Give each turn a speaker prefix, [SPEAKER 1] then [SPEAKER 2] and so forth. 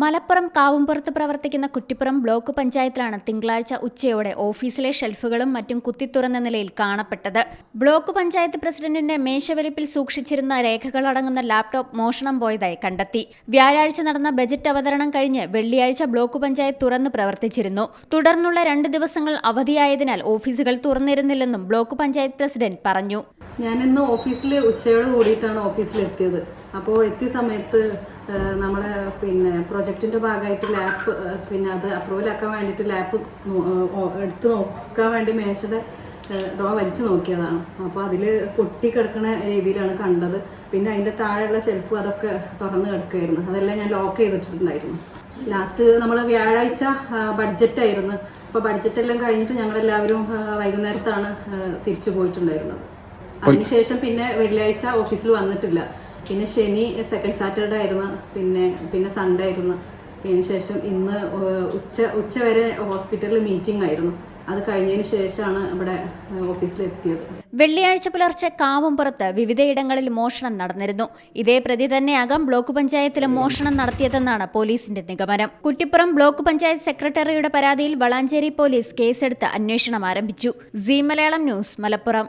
[SPEAKER 1] മലപ്പുറം കാവുംപുറത്ത് പ്രവർത്തിക്കുന്ന കുറ്റിപ്പുറം ബ്ലോക്ക് പഞ്ചായത്തിലാണ് തിങ്കളാഴ്ച ഉച്ചയോടെ ഓഫീസിലെ ഷെൽഫുകളും മറ്റും കുത്തിത്തുറന്ന നിലയിൽ കാണപ്പെട്ടത്. ബ്ലോക്ക് പഞ്ചായത്ത് പ്രസിഡന്റിന്റെ മേശവലിപ്പിൽ സൂക്ഷിച്ചിരുന്ന രേഖകളടങ്ങുന്ന ലാപ്ടോപ്പ് മോഷണം പോയതായി കണ്ടെത്തി. വ്യാഴാഴ്ച നടന്ന ബജറ്റ് അവതരണം കഴിഞ്ഞ് വെള്ളിയാഴ്ച ബ്ലോക്ക് പഞ്ചായത്ത് തുറന്ന് പ്രവർത്തിച്ചിരുന്നു. തുടർന്നുള്ള രണ്ട് ദിവസങ്ങൾ അവധിയായതിനാൽ ഓഫീസുകൾ തുറന്നിരുന്നില്ലെന്നും ബ്ലോക്ക് പഞ്ചായത്ത് പ്രസിഡന്റ് പറഞ്ഞു.
[SPEAKER 2] ഞാനിന്ന് ഓഫീസിൽ ഉച്ചയോട് കൂടിയിട്ടാണ് ഓഫീസിലെത്തിയത്. അപ്പോൾ എത്തിയ സമയത്ത് നമ്മുടെ പിന്നെ പ്രൊജക്റ്റിന്റെ ഭാഗമായിട്ട് ലാപ്പ് പിന്നെ അത് അപ്രൂവലാക്കാൻ വേണ്ടിയിട്ട് ലാപ്പ് എടുത്ത് നോക്കാൻ വേണ്ടി മേശയുടെ ഡ്രോ വലിച്ചു നോക്കിയതാണ്. അപ്പോൾ അതിൽ പൊട്ടി കിടക്കുന്ന രീതിയിലാണ് കണ്ടത്. പിന്നെ അതിന്റെ താഴെയുള്ള ഷെൽഫ് അതൊക്കെ തുറന്ന് കിടക്കുകയായിരുന്നു അതെല്ലാം ഞാൻ ലോക്ക് ചെയ്തിട്ടുണ്ടായിരുന്നു. ലാസ്റ്റ് നമ്മൾ വ്യാഴാഴ്ച ബഡ്ജറ്റായിരുന്നു അപ്പോൾ ബഡ്ജറ്റെല്ലാം കഴിഞ്ഞിട്ട് ഞങ്ങളെല്ലാവരും എല്ലാവരും വൈകുന്നേരത്താണ് തിരിച്ചു പോയിട്ടുണ്ടായിരുന്നത്. അതിനുശേഷം പിന്നെ വെള്ളിയാഴ്ച ഓഫീസിൽ വന്നിട്ടില്ല. പിന്നെ ശനി സെക്കൻഡ് സാറ്റർഡേ ആയിരുന്നു. പിന്നെ പിന്നെ സൺഡേ ആയിരുന്നു. അതിന് ശേഷം ഇന്ന് ഉച്ച ഉച്ച വരെ ഹോസ്പിറ്റലിൽ മീറ്റിംഗ് ആയിരുന്നു. അത് കഴിഞ്ഞതിന് ശേഷമാണ് ഇവിടെ ഓഫീസിൽ എത്തിയത്
[SPEAKER 1] വെള്ളിയാഴ്ച പുലർച്ചെ കാവുംപുറത്ത് വിവിധയിടങ്ങളിൽ മോഷണം നടന്നിരുന്നു. ഇതേ പ്രതി തന്നെയാകാം ബ്ലോക്ക് പഞ്ചായത്തിലും മോഷണം നടത്തിയതെന്നാണ് പോലീസിന്റെ നിഗമനം. കുറ്റിപ്പുറം ബ്ലോക്ക് പഞ്ചായത്ത് സെക്രട്ടറിയുടെ പരാതിയിൽ വളാഞ്ചേരി പോലീസ് കേസെടുത്ത് അന്വേഷണം ആരംഭിച്ചു. C Malayalam news Malappuram.